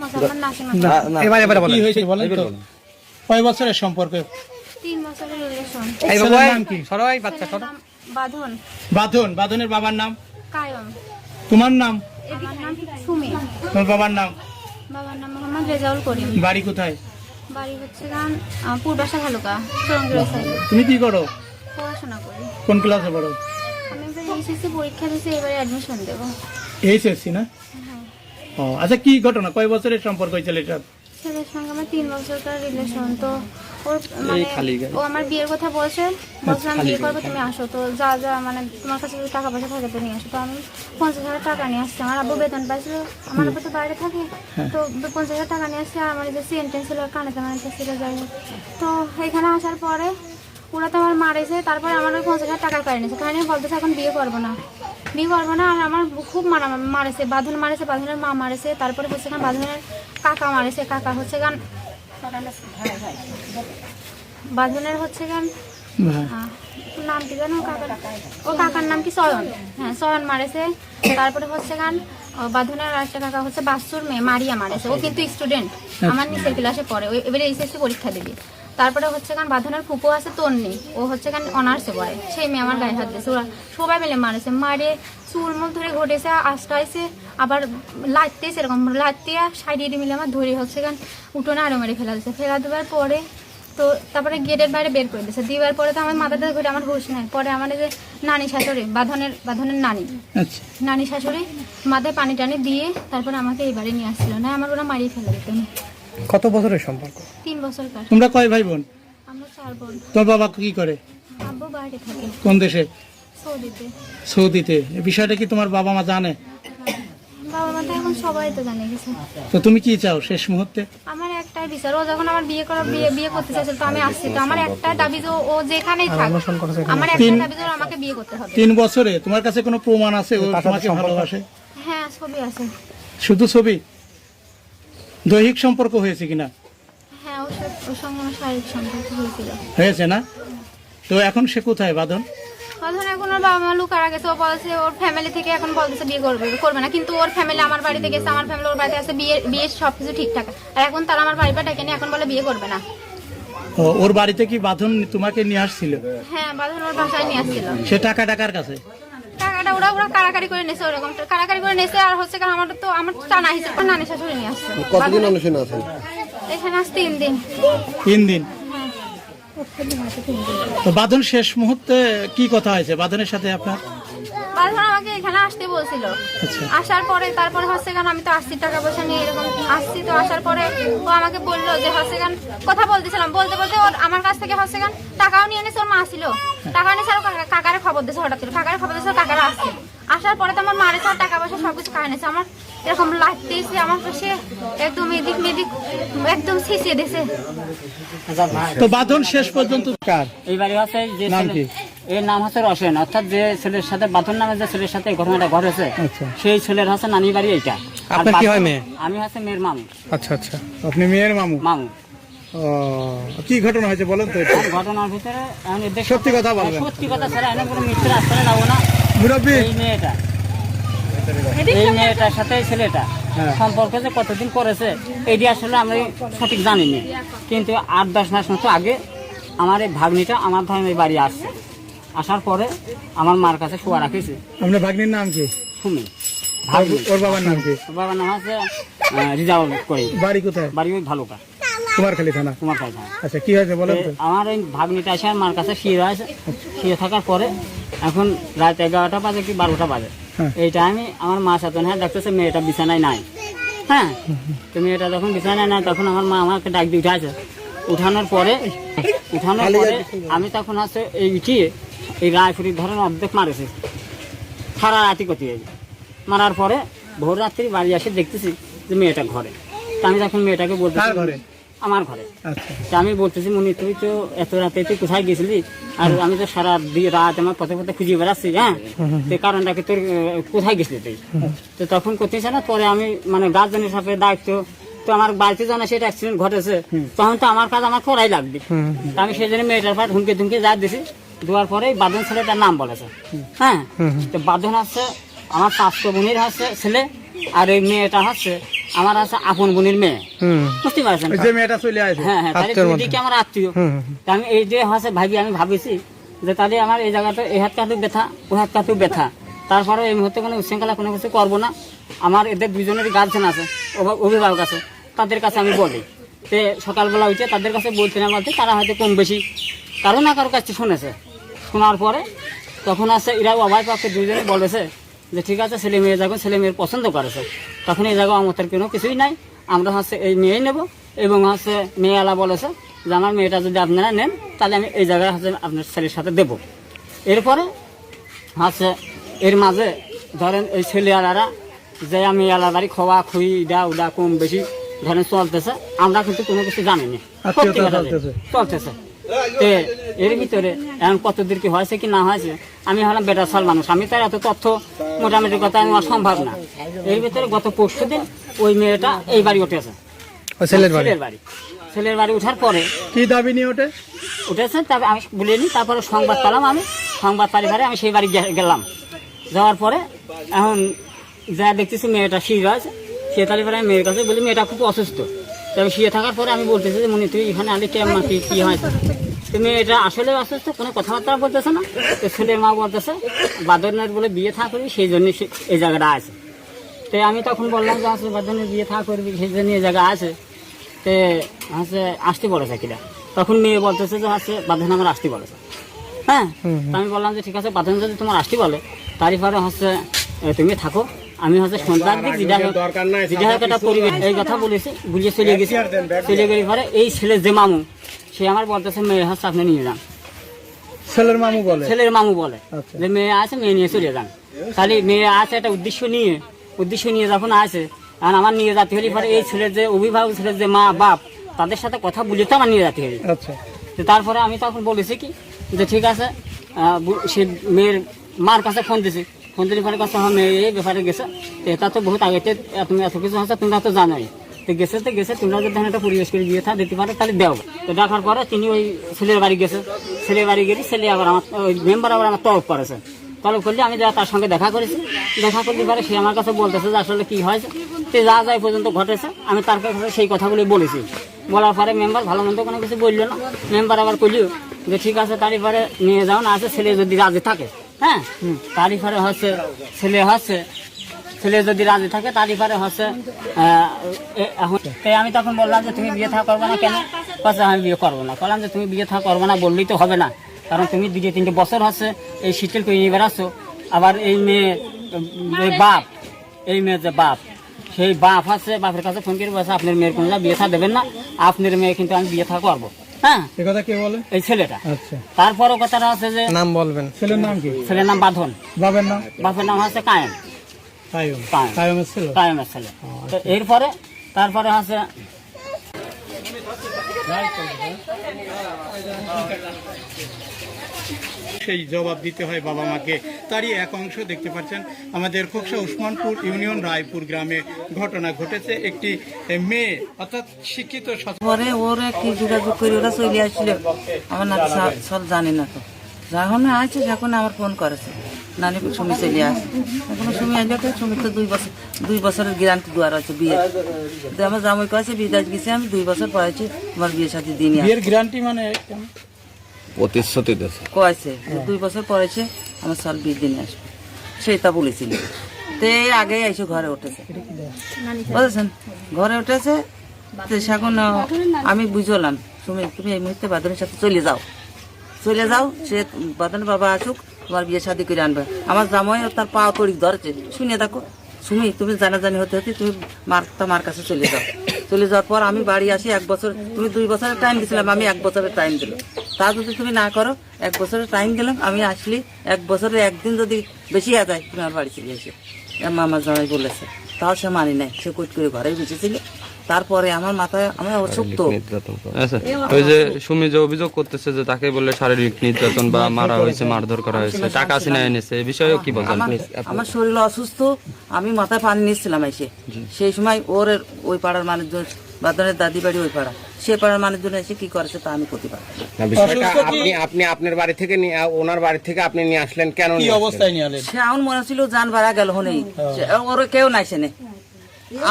মোসাম্মদ নাসিমা না, এবার এবার বলেন। কি হয়েছে বলেন তো? কয় বছরের সম্পর্ক? তিন বছরের রিলেশন এই বাবা নাম কি? সরাই বাচ্চা ছেলের বাঁধন। বাঁধন। বাঁধনের বাবার নাম? কায়ম। তোমার নাম? আমার নাম সুমি। তোমার বাবার নাম? বাবার নাম মোহাম্মদ রেজাউল করিম। বাড়ি কোথায়? বাড়ি হচ্ছে গান পূর্বাশা ভালুকা চরঙ্গির সাইডে তুমি কি করো? পড়াশোনা করি। কোন ক্লাসে পড়ো? আমি পরীক্ষা দিয়েছি এবারে অ্যাডমিশন দেবো। এইচএসসি না? ও আচ্ছা কি ঘটনা? কয় বছরের সম্পর্ক হয়েছিল এটা ছেলের সঙ্গে আমার তিন বছরকার রিলেশন তো ওর মানে ও আমার বিয়ের কথা বলছে বলছিলাম বিয়ে করব তুমি আসো তো যা যা মানে তোমার কাছে যদি টাকা পয়সা থাকে তো নিয়ে আসো তো আমি পঞ্চাশ হাজার টাকা নিয়ে আসছি। আমার আব্বু বেতন পাইছিল আমার আব্বু তো বাইরে থাকে তো পঞ্চাশ হাজার টাকা নিয়ে আসছি আর আমার যে সেন্টেন্স ছিল কানেতে মানে ছিল যাই তো এখানে আসার পরে ওরা তো আমার মারেছে তারপরে আমার ওই পঞ্চাশ হাজার টাকা কাড়ে নিয়েছে কারণ বলতেছে এখন বিয়ে করব না। বিয়ে করব না আর আমার খুব মারা মারেছে বাঁধন মারেছে বাঁধনের মা মারেছে তারপরে হচ্ছে গান বাঁধনের কাকা মারেছে কাকা হচ্ছে গান বাঁধনের হচ্ছে গান হ্যাঁ। নাম কি জানো কাকার? ও কাকার নাম কি? সয়ন হ্যাঁ সয়ন মারেছে তারপরে হচ্ছে গান বাঁধনের আর একটা কাকা হচ্ছে বাসুর মেয়ে মারিয়া মারেছে। ও কিন্তু স্টুডেন্ট আমার নিচের ক্লাসে পড়ে। ওই এবারে এইচএসসি পরীক্ষা দিবি। তারপরে হচ্ছে গান বাঁধনের ফুপু আছে তোর নেই ও হচ্ছে গান অনার্সে পড়ে। সেই মেয়ে আমার গায়ে হাত দিয়েছে। ওরা সবাই মিলে মারেছে। মারে চুল মুল ধরে ঘটেছে আশ্রয়ছে আবার লাইতেছে এরকম লাইতে সাইডে মিলে আমার ধরে হচ্ছে গান উঠোনে আরও মেরে ফেলা দিয়েছে। ফেলা দেওয়ার পরে তো তারপরে গেটের বাইরে বের করে দিয়েছে। দিবার পরে তো আমার মাথাটা ঘুরে আমার হুশ নাই। পরে আমার যে নানি শাশুড়ি বাঁধনের বাঁধনের নানি। আচ্ছা। নানি শাশুড়ি মাথায় পানি টানি দিয়ে তারপরে আমাকে এই বাড়ি নিয়ে আসছিল। না আমার ওরা মারিয়ে ফেলে দিত। কত বছরের সম্পর্ক? তিন বছর তোমরা কয় ভাই বোন আমরা চার বোন। তোর বাবা কি করে? আব্বু বাইরে থাকে। কোন দেশে? সৌদিতে। সৌদিতে। এই বিষয়টা কি তোমার বাবা মা জানে? বাবা মা তো এখন সবাই তো জানে গেছে তো তুমি কি চাও শেষ মুহূর্তে? আমার একটাই বিচার। ও যখন আমার বিয়ে করা বিয়ে বিয়ে করতে চাইছিল তো আমি আসছি। তো আমার একটাই দাবি যে ও যেখানেই থাক আমার একটাই দাবি যে আমাকে বিয়ে করতে হবে। তিন বছরে? তোমার কাছে কোনো প্রমাণ আছে? ও তোমাকে ভালোবাসে? হ্যাঁ ছবি আছে। শুধু ছবি? দৈহিক সম্পর্ক হয়েছে কিনা? হ্যাঁ ওর সাথে- ওর সঙ্গে আমার শারীরিক সম্পর্ক হয়েছিল। হয়েছে না? তো এখন সে কোথায় বাদন এখন এখন ওর বাবা মা লুকারা গেছে ও বলছে ওর ফ্যামিলি থেকে এখন বলতেছে বিয়ে করবে করবে না। কিন্তু ওর ফ্যামিলি আমার বাড়িতে গেছে আমার ফ্যামিলি ওর বাড়িতে আছে বিয়ে বিয়ে সবকিছু ঠিকঠাক। আর এখন তারা আমার নিয়ে এখন বলে বিয়ে করবে না। ও, ওর বাড়িতে কি বাঁধন তোমাকে নিয়ে আসছিল? হ্যাঁ বাঁধন ওর বাসায় নিয়ে আসছিল। সে টাকা টাকার কাছে? টাকাটা ওরা ওরা কারাকারি করে নেছে ওরকম। কারাকারি করে নেছে আর হচ্ছে কারণ আমার তো আমার টানা হিসেবে নানি শাশুড়ি নিয়ে আসছে। কতদিন অনুশীলন আছেন? এখানে আজ তিন দিন। তিন দিন? তো বাঁধন শেষ মুহূর্তে কি কথা হয়েছে? বাঁধনের সাথে আপনার? বাঁধন আমাকে এখানে আসতে বলছিল। আচ্ছা। আসার পরে তারপরে হচ্ছে গান আমি তো আসছি টাকা পয়সা নিয়ে এরকম আসছি। তো আসার পরে ও আমাকে বলল যে হচ্ছে গান কথা বলতেছিলাম। বলতে বলতে ওর আমার কাছ থেকে হচ্ছে গান টাকাও নিয়ে নিয়েছে ওর মা ছিল। টাকা নিয়েছে আর কাকারে খবর দিয়েছে হঠাৎ করে। কাকারে খবর দিয়েছে কাকারা আসছে। আসার পরে তো আমার মারে সব টাকা পয়সা সবকিছু খায় নিয়েছে আমার এরকম লাগতেছে আমার পাশে একদম এদিক মেদিক একদম ছিঁচিয়ে দিয়েছে। তো বাঁধন শেষ পর্যন্ত কার? এই বাড়ি যে নাম কি? এর নাম হচ্ছে রসেন। অর্থাৎ যে ছেলের সাথে বাথন নামে যে ছেলের সাথে এই ঘটনাটা ঘটেছে আচ্ছা। সেই ছেলের হচ্ছে নানি বাড়ি এইটা। আপনার কি হয় মেয়ে? আমি হচ্ছে মেয়ের মামু। আচ্ছা আচ্ছা। আপনি মেয়ের মামু? মামু। কি ঘটনা হয়েছে বলেন তো ঘটনার ভিতরে সত্যি কথা বলবেন। সত্যি কথা ছাড়া এনে কোনো মিথ্যে রাস্তায় যাব না। মুরব্বী। এই মেয়েটা এই মেয়েটার সাথে ছেলেটা। হ্যাঁ। সম্পর্কে যে কতদিন করেছে এটি আসলে আমি সঠিক জানিনি। কিন্তু আট দশ মাস মতো আগে আমার এই ভাগ্নিটা আমার এই বাড়ি আসছে। আসার পরে আমার মার কাছে শোয়া রাখিছে আপনার ভাগ্নির নাম কি? শুনি ওর- ওর বাবার নাম কি? বাবার নাম আছে রিজাউল করে বাড়ি কোথায়? বাড়ি ওই ভালুকা। কুমারখালী থানা। আচ্ছা কি হয়েছে বলেন আমার ওই ভাগ্নিটা এসে মার কাছে শুয়ে আছে শুয়ে থাকার পরে এখন রাত এগারোটা বাজে কি বারোটা বাজে। হ্যাঁ। এই টাইমে আমার মা সাথে হ্যাঁ মেয়েটা বিছানায় নাই। হ্যাঁ? তো মেয়েটা যখন বিছানায় নাই তখন আমার মা আমাকে ডাক দিয়ে উঠাছে উঠানোর পরে উঠানোর পরে আমি তখন আছে এই উঠিয়ে এই রায়পুরির ধরেন অর্ধেক মারেছে। সারা রাতি কতি মারার পরে ভোর রাত্রি বাড়ি এসে দেখতেছি যে মেয়েটা ঘরে। তা আমি তখন মেয়েটাকে বলতে ঘরে? আমার ঘরে। আচ্ছা। তা আমি বলতেছি মনি তুই তো এত রাতে তুই কোথায় গেছিলি? আর আমি তো সারা রাত আমার পথে পথে খুঁজে বেড়াচ্ছি হ্যাঁ? তো কারণটা কি তোর কোথায় গেছিলি তুই? তো তখন করতেছে না পরে আমি মানে গার্জেনের সাথে দায়িত্ব তো আমার বাড়িতে জানা সেটা অ্যাক্সিডেন্ট ঘটেছে তখন তো আমার কাজ আমার করাই লাগবে। আমি সেই জন্য মেয়েটার পাট হুমকে ধুমকে যা দিছি দেওয়ার পরে বাদন ছেলেটার নাম বলেছে। হ্যাঁ? তো বাদন হচ্ছে আমার পাঁচশো বোনের হচ্ছে ছেলে আর এই মেয়েটা হচ্ছে আমার আছে আপন বোনের মেয়ে। বুঝতে পারছেন? যে মেয়েটা চলে আসে হ্যাঁ হ্যাঁ তাহলে আত্মীয়র দুই মধ্যে। দিকে আমার আত্মীয়। তা আমি এই যে হাসে ভাবি আমি ভাবিছি যে তাহলে আমার এই জায়গাটা এই হাত কাতেও ব্যথা ওই হাত কাতেও ব্যথা। তারপরে এই মুহূর্তে কোনো উচ্ছৃঙ্খলা কোনো কিছু করব না। আমার এদের দুজনেরই গার্জেন আছে অভা- অভিভাবক আছে তাদের কাছে আমি বলি তে সকালবেলা উঠে তাদের কাছে বলতে না বলতে তারা হয়তো কম বেশি কারও না কারও কাছে শুনেছে। শোনার পরে তখন আছে এরা অভয় পক্ষে দুজনে বলেছে যে ঠিক আছে ছেলে মেয়ে যখন ছেলে মেয়ের পছন্দ করেছে তখন এই জায়গায় আমাদের কোনো কিছুই নাই। আমরা হচ্ছে এই মেয়েই নেব এবং হচ্ছে মেয়েওয়ালা বলেছে যে আমার মেয়েটা যদি আপনারা নেন তাহলে আমি এই জায়গায় হচ্ছে আপনার ছেলের সাথে দেবো। এরপরে হচ্ছে এর মাঝে ধরেন এই ছেলেওয়ালারা যে আমি এলার বাড়ি খাওয়া খুই ইডা উডা কম বেশি ধরেন চলতেছে। আমরা কিন্তু কোনো কিছু জানিনি। চলতেছে। তে এর ভিতরে এখন কতদূর কি হয়েছে কি না হয়েছে আমি হলাম বেটা সাল মানুষ। আমি তার এত তথ্য মোটামুটি কথা নেওয়া সম্ভব না। এর ভিতরে গত পরশু দিন ওই মেয়েটা এই বাড়ি উঠেছে ছেলের বাড়ি? ছেলের বাড়ি। ছেলের বাড়ি ওঠার পরে কি দাবি নিয়ে ওঠে? উঠেছে তবে আমি বলিনি তারপরে সংবাদ পেলাম আমি সংবাদ পারিবারে আমি সেই বাড়ি গেলাম। যাওয়ার পরে এখন যা দেখতেছি মেয়েটা শুয়ে আছে সে তাহলে পরে আমি মেয়ের কাছে বলি মেয়েটা খুব অসুস্থ। তবে শুয়ে থাকার পরে আমি বলতেছি যে মনে তুই এখানে আলে কেমন কি কী হয়েছে তো মেয়েটা আসলে অসুস্থ কোনো কথাবার্তা বলতেছে না। তো ছেলের মা বলতেছে বাদনের বলে বিয়ে থা করবি সেই জন্য সে এই জায়গাটা আছে। তো আমি তখন বললাম যে আসলে বাদনের বিয়ে থা করবি সেই জন্য এই জায়গা আছে। তে হচ্ছে আসতে বলেছে কিনা। তখন মেয়ে বলতেছে যে হচ্ছে বাঁধন আমার আসতে বলেছে। হ্যাঁ? তো আমি বললাম যে ঠিক আছে বাঁধন যদি তোমার আসতে বলে তারই পরে হচ্ছে তুমি থাকো। আমি হচ্ছে সন্ধ্যার দিক বিধায়ক একটা পরিবেশ এই কথা বলেছি বুঝিয়ে চলে গেছি। চলে গেলে পরে এই ছেলে যে মামু সে আমার বলতেছে মেয়ে হচ্ছে আপনি নিয়ে যান। ছেলের মামু বলে? ছেলের মামু বলে। আচ্ছা। যে মেয়ে আছে মেয়ে নিয়ে চলে যান। তাহলে মেয়ে আছে একটা উদ্দেশ্য নিয়ে উদ্দেশ্য নিয়ে যখন আছে আর আমার নিয়ে যেতে হলে পরে এই ছেলের যে অভিভাবক ছেলের যে মা বাপ তাদের সাথে কথা বুঝে তো আমার নিয়ে যেতে আচ্ছা। তো তারপরে আমি তখন বলেছি কি যে ঠিক আছে সে মেয়ের মার কাছে ফোন দিছি। পরে কাছে আমার এই ব্যাপারে গেছে। এটা তো বহুত আগে তুমি এত কিছু আছে, তোমরা তো জানোই। তো, গেছে তো, গেছে, তোমরা যদি একটা পরিবেশ করে দিয়ে থা দিতে পারো তাহলে দেও তো দেখার পরে তিনি ওই ছেলের বাড়ি গেছে। ছেলের বাড়ি গেলে ছেলে আবার আমার ওই মেম্বার আবার আমার তলব করেছে তলব করলে আমি যা তার সঙ্গে দেখা করেছি দেখা করলে পারে সে আমার কাছে বলতেছে যে, আসলে কী হয়েছে? তো, যা যা পর্যন্ত ঘটেছে। আমি তার কাছে সেই কথাগুলি বলেছি। বলার পরে মেম্বার ভালো মন্দ কোনো কিছু বলল না। মেম্বার আবার কইলিও যে, ঠিক আছে, তারই পরে নিয়ে যাও, না আছে, ছেলে যদি রাজি থাকে। হ্যাঁ? তারই পরে হচ্ছে ছেলে হচ্ছে, ছেলে যদি রাজি থাকে তারই পরে হচ্ছে তাই আমি তখন বললাম যে তুমি বিয়ে থা করবে না কেন? কাছে আমি বিয়ে করব না। বললাম যে তুমি বিয়ে থা করবে না বললেই তো হবে না। কারণ তুমি দুটো তিনটে বছর হচ্ছে এই শীতল করে নিয়ে বেড়াচ্ছ আবার এই মেয়ে বাপ, এই মেয়ে যে বাপ, সেই বাপ আছে বাপের কাছে ফোন করে বলছে, আপনার মেয়ের কোনো বিয়ে থা দেবেন না। আপনার মেয়ে কিন্তু আমি বিয়ে থা করব। হ্যাঁ। এ কথা কে বলে? এই ছেলেটা। আচ্ছা। তারপরও কথাটা আছে যে নাম বলবেন। ছেলের নাম কি? ছেলের নাম বাঁধন। বাবার নাম? বাপের নাম হচ্ছে কায়েম। কায়ম। কায়েম। কায়মের ছেলে? কায়েমের ছেলে। তো এরপরে তারপরে হচ্ছে সেই জবাব দিতে হয় বাবা মাকে। তারই এক অংশ দেখতে পাচ্ছেন আমাদের খোকসা উসমানপুর ইউনিয়ন রায়পুর গ্রামে ঘটনা ঘটেছে। একটি মেয়ে অর্থাৎ শিক্ষিত পরে ওরা কি যোগাযোগ করে ওরা চলে আসছিল আমার না সব জানি না তো। যখন আছে এখন আমার ফোন করেছে নানি সুমি চলে আসে। এখন সুমি আসলে তো সুমি তো দুই বছর দুই বছরের গ্যারান্টি দেওয়ার আছে বিয়ে। তো আমার জামাই কাছে বিদায় গেছে আমি দুই বছর পড়াইছি আমার বিয়ের সাথে দিনই বিয়ের গ্যারান্টি মানে? প্রতিশ্রুতি দিয়েছে। কয়েছে, দুই বছর পড়েছে আমার সাল বিয়ের দিনে আসবে। সেটা বলেছিল। তো এই আগেই এসে ঘরে উঠেছে। বুঝেছেন? ঘরে উঠেছে, তো এখন আমি বুঝলাম, তুমি তুমি এই মুহূর্তে বাদনের সাথে চলে যাও। চলে যাও, সে বাদনের বাবা আসুক, তোমার বিয়ে শাদি করে আনবে। আমার জামাই তার পা তড়ি ধরেছে। শুনে দেখো সুমি, তুমি জানাজানি হতে হতে তুমি মার মার কাছে চলে যাও। চলে যাওয়ার পর আমি বাড়ি আসি এক বছর, তুমি দুই বছরের টাইম দিছিলাম, আমি এক বছরের টাইম দিলাম। তা যদি তুমি না করো, এক বছরের টাইম দিলাম, আমি আসলি, এক বছরে একদিন যদি বেশি আদায় তুমি আমার বাড়ি চলে এসে। মামা জামাই বলেছে, তাও সে মানি নাই, সে কুট করে ঘরে বেঁচেছিল তারপরে আমার মাথায় আমার অসুক্ত আচ্ছা ওই যে সুমি যে অভিযোগ করতেছে যে তাকে বলে শারীরিক নির্যাতন বা মারা হয়েছে মারধর করা হয়েছে টাকা সিনায় এনেছে এ বিষয়ে কি বলছেন আমার আমার শরীর অসুস্থ আমি মাথায় পানি নিচ্ছিলাম এসে। সেই সময় ওর ওই পাড়ার মানুষজন বাদনের দাদি বাড়ি ওই পাড়া সে পাড়ার মানুষজন এসে কি করেছে তা আমি করতে পারব আপনি আপনি আপনার বাড়ি থেকে নিয়ে ওনার বাড়ি থেকে আপনি নিয়ে আসলেন কেন কি অবস্থায় নিয়ে আলেন সে এমন মনে ছিল জান বাড়া গেল হনেই। ওর কেউ নাই সেনে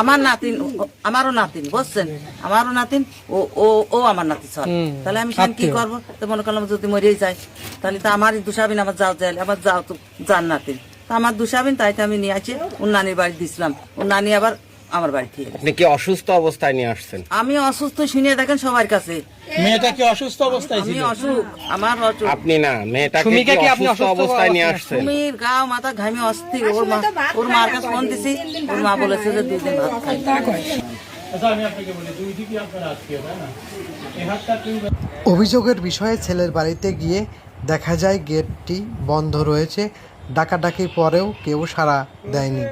আমার নাতিন আমারও নাতিন বুঝছেন? আমারও নাতিন ও ও ও আমার নাতি সর তাহলে আমি সেখানে কি করব? তো মনে করলাম যদি মরেই যাই তাহলে তো আমারই দুসাবিন আমার যাও যাই আমার যাও তো যার নাতিন। তা আমার দুসাবিন তাই তো আমি নিয়ে আসি ওর নানির বাড়ি দিছিলাম। ওর নানি আবার আমার বাড়ি থেকে। আপনি কি অসুস্থ অবস্থায় নিয়ে আসছেন? আমি অসুস্থ শুনিয়ে দেখেন সবার কাছে। মেয়েটা কি অসুস্থ অবস্থায় আমি অসুখ আমার অসুখ। আপনি না মেয়েটাকে সুমিকে কি কি আপনি অসুস্থ অবস্থায় নিয়ে আসছেন? তুমির গাও মাথা ঘামে অস্থির। ওর মা ওর মার কাছে ফোন দিছি। ওর মা বলেছে যে ভাত খাই আচ্ছা আমি আপনাকে বলি দুই দিকই আপনার আত্মীয় তাই না? এই হাতটা তুমি অভিযোগের বিষয়ে ছেলের বাড়িতে গিয়ে দেখা যায় গেটটি বন্ধ রয়েছে। ডাকাডাকি পরেও কেউ সাড়া দেয়নি।